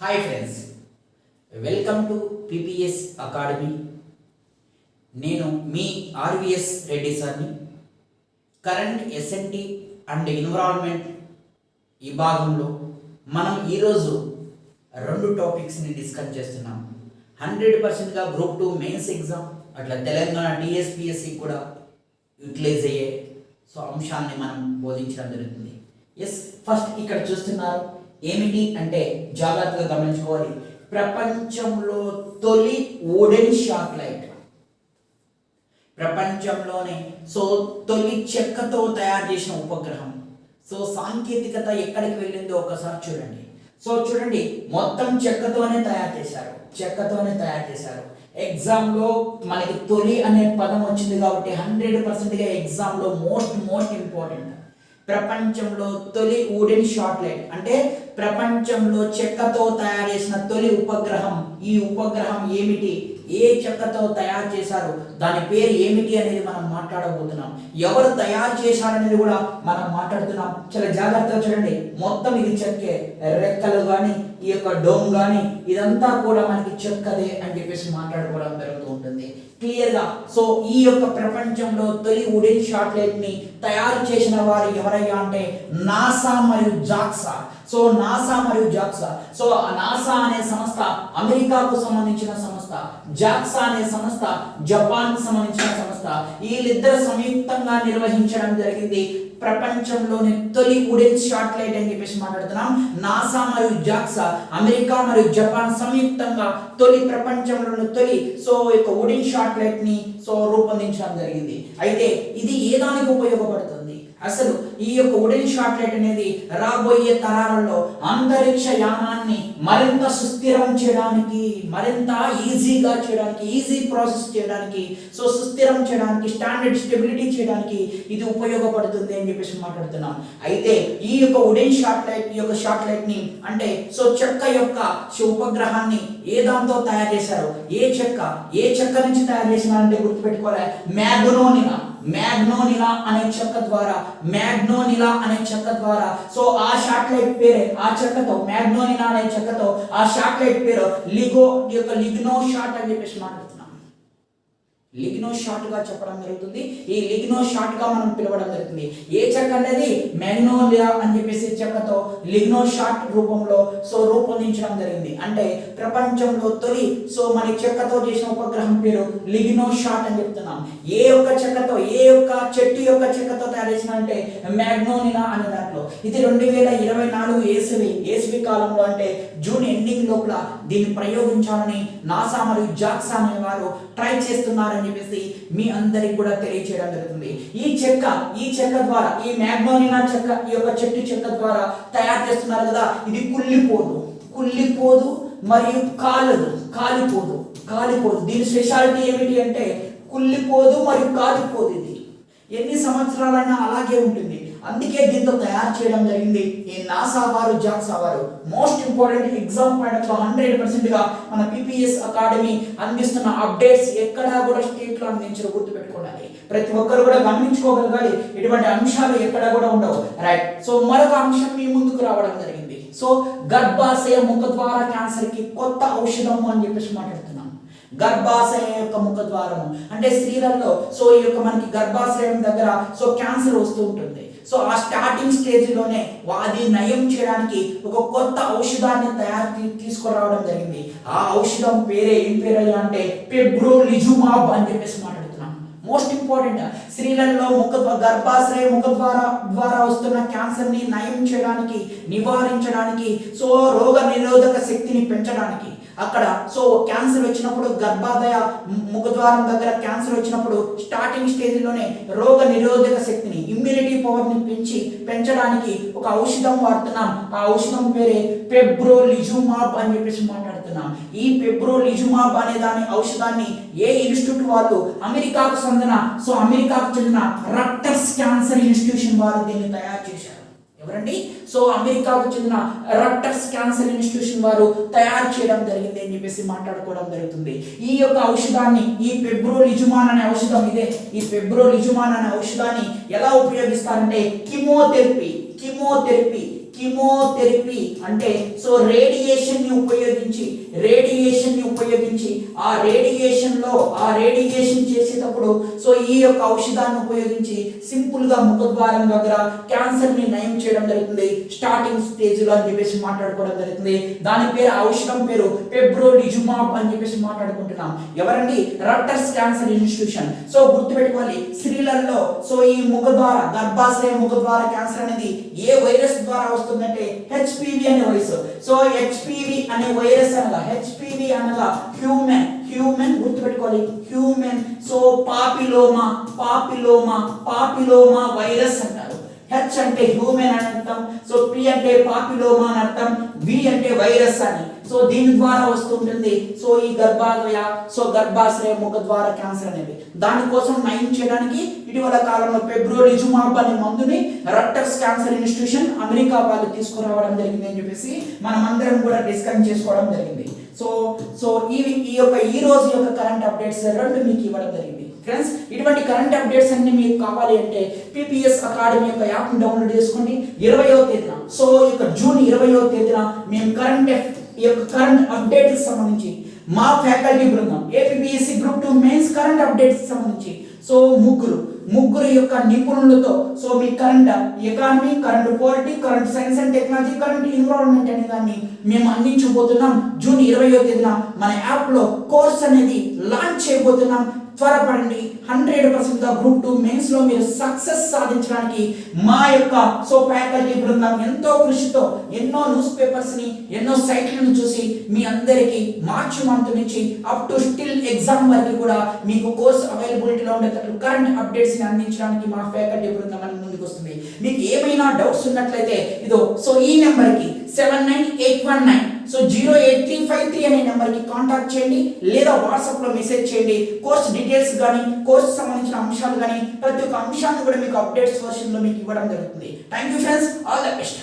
Hi friends welcome to PPS Academy నేను మీ RVS Reddy సార్ని కరెంట్ ఎస్ఎన్టీ అండ్ ఎన్విరాన్మెంట్ ఈ భాగంలో మనం ఈరోజు రెండు టాపిక్స్ని డిస్కస్ చేస్తున్నాం. హండ్రెడ్ పర్సెంట్గా గ్రూప్ టూ మెయిన్స్ ఎగ్జామ్ అట్లా తెలంగాణ టీఎస్పిఎస్సి కూడా యూటిలైజ్ అయ్యే సో అంశాన్ని మనం బోధించడం జరుగుతుంది. ఎస్ ఫస్ట్ ఇక్కడ చూస్తున్నారు ఏమిటి అంటే జాగ్రత్తగా గమనించుకోవాలి. ప్రపంచంలో తొలి ఓడెన్ షాట్ లైట్. ప్రపంచంలోనే సో తొలి చెక్కతో తయారు చేసిన ఉపగ్రహం. సో సాంకేతికత ఎక్కడికి వెళ్ళిందో ఒకసారి చూడండి. సో చూడండి మొత్తం చెక్కతోనే తయారు చేశారు. చెక్కతోనే తయారు చేశారు. ఎగ్జామ్లో మనకి తొలి అనే పదం వచ్చింది కాబట్టి హండ్రెడ్ పర్సెంట్గా ఎగ్జామ్లో మోస్ట్ మోస్ట్ ఇంపార్టెంట్. ప్రపంచంలో తొలి వుడెన్ షాట్ లైట్. అంటే ప్రపంచంలో చెక్కతో తయారు చేసిన తొలి ఉపగ్రహం. ఈ ఉపగ్రహం ఏమిటి? ఏ చెక్కతో తయారు చేశారు దాని పేరు ఏమిటి అనేది మనం మాట్లాడబోతున్నాం. ఎవరు తయారు చేశారనేది కూడా మనం మాట్లాడుతున్నాం. చాలా జాగ్రత్తగా చూడండి. మొత్తం ఇది చెక్కే రెక్కలు కానీ ఈ యొక్క డోమ్ కానీ ఇదంతా కూడా మనకి చెక్కదే అని చెప్పేసి మాట్లాడుకోవడం జరుగుతూ ఉంటుంది. క్లియర్గా సో ఈ యొక్క ప్రపంచంలో తొలి ఉడెన్ షాట్లెట్ని ని తయారు చేసిన వారు ఎవరయ్యా అంటే నాసా మరియు జాక్సా. సో నాసా మరియు జాక్సా. సో నాసా అనే సంస్థ అమెరికాకు సంబంధించిన సంస్థ. జాక్సా అనే సంస్థ జపాన్ సంబంధించిన సంస్థ వీళ్ళిద్దరు సంయుక్తంగా నిర్వహించడం జరిగింది. ప్రపంచంలోని తొలి ఉడెన్ శాటిలైట్ లైట్ అని చెప్పేసి మాట్లాడుతున్నాం. నాసా మరియు జాక్సా అమెరికా మరియు జపాన్ సంయుక్తంగా తొలి ప్రపంచంలోని తొలి సో యొక్క ఉడెన్ శాటిలైట్ లైట్ని సో రూపొందించడం జరిగింది. అయితే ఇది ఏ దానికి ఉపయోగపడుతుంది? అసలు ఈ యొక్క ఉడెన్ షాట్ లైట్ అనేది రాబోయే తరాలలో అంతరిక్ష యానాన్ని మరింత సుస్థిరం చేయడానికి మరింత ఈజీగా చేయడానికి ఈజీ ప్రాసెస్ చేయడానికి సో సుస్థిరం చేయడానికి స్టాండర్డ్ స్టెబిలిటీ చేయడానికి ఇది ఉపయోగపడుతుంది అని చెప్పేసి మాట్లాడుతున్నాం. అయితే ఈ యొక్క ఉడెన్ షాట్ ఈ యొక్క షాట్ని అంటే సో చెక్క యొక్క ఉపగ్రహాన్ని ఏ దాంతో తయారు చేశారు? ఏ చెక్క? ఏ చెక్క నుంచి తయారు చేసినారంటే గుర్తుపెట్టుకోవాలి? మ్యాగ్నోనినా మ్యాగ్నోనిలా అనే చెక్క ద్వారా మ్యాగ్నోనిలా అనే చెక్క ద్వారా. సో ఆ శాటిలైట్ పేరే ఆ చెక్కతో మ్యాగ్నోనిలా అనే చెక్కతో ఆ శాటిలైట్ పేరు లిగో ఈ యొక్క లిగ్నో షాట్ అని చెప్పేసి మాట్లాడుతున్నాం లిగ్నో షాట్గా చెప్పడం జరుగుతుంది. ఈ లిగ్నో షాట్గా మనం పిలవడం జరుగుతుంది. ఏ చెక్క అనేది మ్యాగ్నోలియా అని చెప్పేసి చెక్కతో లిగ్నో షాట్ రూపంలో సో రూపొందించడం జరిగింది. అంటే ప్రపంచంలో తొలి సో మన చెక్కతో చేసిన ఉపగ్రహం పేరు లిగ్నో షాట్ అని చెప్తున్నాం. ఏ ఒక్క చెక్కతో ఏ ఒక్క చెట్టు యొక్క చెక్కతో తయారు చేసిన అంటే మ్యాగ్నోనినా అని ఇది రెండు వేల ఇరవై నాలుగు ఏసవి ఏసవి కాలంలో అంటే జూన్ ఎండింగ్ లోపల దీన్ని ప్రయోగించాలని నాసా మరియు జాక్సా అనే వారు ట్రై చేస్తున్నారని చెప్పేసి మీ అందరికి కూడా తెలియచేయడం జరుగుతుంది. ఈ చెక్క ఈ చెక్క ద్వారా ఈ మ్యాగ్నోనినా చెక్క ఈ యొక్క చెట్టు చెక్క ద్వారా తయారు చేస్తున్నారు కదా ఇది కుళ్ళిపోదు. కుళ్ళిపోదు మరియు కాలదు కాలిపోదు కాలిపోదు. దీని స్పెషాలిటీ ఏమిటి అంటే కుళ్ళిపోదు మరియు కాలిపోదు ఇది. ఎన్ని సంవత్సరాలైనా అలాగే ఉంటుంది. అందుకే దీంతో తయారు చేయడం జరిగింది. ఈ నాసా వారు జాక్సా వారు. Most important exam point hundred పర్సెంట్గా మన పిపిఎస్ అకాడమీ అందిస్తున్న అప్డేట్స్ ఎక్కడా కూడా స్టేట్లో అందించరు గుర్తుపెట్టుకోవాలి ప్రతి ఒక్కరు కూడా గమనించుకోగలగాలి. ఇటువంటి అంశాలు ఎక్కడ కూడా ఉండవు. రైట్ సో మరొక అంశం మీ ముందుకు రావడం జరిగింది. సో గర్భాశయ ముఖద్వార క్యాన్సర్కి కొత్త ఔషధం అని చెప్పేసి మాట్లాడుతున్నాం. గర్భాశయ యొక్క ముఖద్వారము అంటే స్త్రీలలో సో ఈ యొక్క మనకి గర్భాశయం దగ్గర సో క్యాన్సర్ వస్తూ ఉంటుంది. సో ఆ స్టార్టింగ్ స్టేజ్లోనే అది నయం చేయడానికి ఒక కొత్త ఔషధాన్ని తయారు తీసుకురావడం జరిగింది. ఆ ఔషధం పేరే ఏం పేరు అంటే పెబ్రోలిజుమాబ్ అని చెప్పేసి మాట్లాడుతున్నాం. మోస్ట్ ఇంపార్టెంట్ స్త్రీలలో ముఖ గర్భాశ్రయ ముఖ ద్వారా ద్వారా వస్తున్న క్యాన్సర్ని నయం చేయడానికి నివారించడానికి సో రోగ నిరోధక శక్తిని పెంచడానికి అక్కడ. సో క్యాన్సర్ వచ్చినప్పుడు గర్భాదయ ముఖద్వారం దగ్గర క్యాన్సర్ వచ్చినప్పుడు స్టార్టింగ్ స్టేజ్లోనే రోగ నిరోధక శక్తిని ఇమ్యూనిటీ పవర్ని పెంచి పెంచడానికి ఒక ఔషధం వాడుతున్నాం. ఆ ఔషధం పేరే పెబ్రోలిజుమాబ్ అని చెప్పేసి మాట్లాడుతున్నాం. ఈ పెబ్రోలిజుమాబ్ అనే దాని ఔషధాన్ని ఏ ఇన్స్టిట్యూట్ వాళ్ళు అమెరికాకు చెందిన సో అమెరికాకు చెందిన రక్టర్స్ క్యాన్సర్ ఇన్స్టిట్యూషన్ వారు దీన్ని తయారు చేశారు. ఎవరండి? సో అమెరికాకు చెందిన రక్టర్స్ క్యాన్సర్ ఇన్స్టిట్యూషన్ వారు తయారు చేయడం జరిగింది అని చెప్పేసి మాట్లాడుకోవడం జరుగుతుంది. ఈ యొక్క ఔషధాన్ని ఈ పెబ్రోలిజుమాన్ అనే ఔషధం ఇదే. ఈ పెబ్రోలిజుమాన్ అనే ఔషధాన్ని ఎలా ఉపయోగిస్తారంటే కిమోథెరపీ కిమోథెరపీ. కిమోథెరపీ అంటే సో రేడియేషన్ని ఉపయోగించి రేడియేషన్ని ఉపయోగించి ఆ రేడియేషన్లో ఆ రేడియేషన్ చేసేటప్పుడు సో ఈ యొక్క ఔషధాన్ని ఉపయోగించి సింపుల్గా ముఖద్వారం దగ్గర క్యాన్సర్ని నయం చేయడం జరుగుతుంది స్టార్టింగ్ స్టేజ్లో అని చెప్పేసి మాట్లాడుకోవడం జరుగుతుంది. దాని పేరు ఔషధం పేరు పెబ్రోలిజుమాబ్ అని చెప్పేసి మాట్లాడుకుంటున్నాం. ఎవరండి? రట్టర్స్ క్యాన్సర్ ఇన్స్టిట్యూషన్ సో గుర్తుపెట్టుకోవాలి స్త్రీలలో సో ఈ ముఖద్వార గర్భాశయ ముఖద్వార క్యాన్సర్ అనేది ఏ వైరస్ ద్వారా వస్తుందంటే హెచ్పివి అనే వైరస్ సో హెచ్పివి అనే వైరస్ అనగా హెచ్పివి అనగా హ్యూమన్ హ్యూమన్ గుర్తుపెట్టుకోవాలి. Human so papilloma papilloma papilloma virus అంటారు. హెచ్ అంటే హ్యూమన్ అని అర్థం. సో పి అంటే పాపిలోమా అని అర్థం. వి అంటే వైరస్ అని. సో దీని ద్వారా వస్తుంటుంది. సో ఈ గర్భాశయ సో గర్భాశయ ముఖ ద్వార క్యాన్సర్ అనేది. దానికోసం నయం చేయడానికి ఇటీవల కాలంలో పెబ్రోలిజుమాబ్ అనే మందుని రట్టర్స్ క్యాన్సర్ ఇన్స్టిట్యూషన్ అమెరికా వాళ్ళు తీసుకురావడం జరిగింది అని చెప్పేసి మనం అందరం కూడా డిస్కస్ చేసుకోవడం జరిగింది. సో సో ఈ ఈ యొక్క ఈ రోజు యొక్క కరెంట్ అప్డేట్స్ రెండు మీకు ఇవ్వడం జరిగింది. ఫ్రెండ్స్ ఇటువంటి కరెంట్ అప్డేట్స్ అన్ని మీకు కావాలి అంటే పిపిఎస్ అకాడమీ యొక్క యాప్ డౌన్లోడ్ చేసుకోండి. ఇరవయో తేదీన. సో ఈ యొక్క జూన్ ఇరవయో తేదీన మేము కరెంట్ ఈ యొక్క కరెంట్ అప్డేట్ సంబంధించి మా ఫ్యాకల్టీ బృందం APSC group two mains current updates సంబంధించి సో ముగ్గురు ముగ్గురు యొక్క నిపుణులతో so me current economy current polity current science and technology current environment అనే దాన్ని మేము అందించబోతున్నాం. జూన్ ఇరవయో తేదీన మన యాప్లో కోర్స్ అనేది లాంచ్ చేయబోతున్నాం. త్వరపడండి. హండ్రెడ్ పర్సెంట్గా గ్రూప్ టూ మెయిన్స్లో మీరు సక్సెస్ సాధించడానికి మా యొక్క సో ఫ్యాకల్టీ బృందం ఎంతో కృషితో ఎన్నో న్యూస్ పేపర్స్ని ఎన్నో సైట్లను చూసి మీ అందరికీ మార్చి మంత్ నుంచి అప్ టు స్టిల్ ఎగ్జామ్ వరకు కూడా మీకు కోర్స్ అవైలబిలిటీలో ఉండేటట్లు కరెంట్ అప్డేట్స్ని అందించడానికి మా ఫ్యాకల్టీ బృందం అని ముందుకు వస్తుంది. మీకు ఏమైనా డౌట్స్ ఉన్నట్లయితే ఇదో సో ఈ నెంబర్కి seven nine eight one nine so zero eight three five three అనే నెంబర్కి కాంటాక్ట్ చేయండి లేదా వాట్సాప్లో మెసేజ్ చేయండి. కోర్స్ డీటెయిల్స్ కానీ కోర్స్ సంబంధించిన అంశాలు కానీ ప్రతి ఒక్క అంశాన్ని కూడా మీకు అప్డేట్స్ వర్షన్లో మీకు ఇవ్వడం జరుగుతుంది. Thank you friends all the best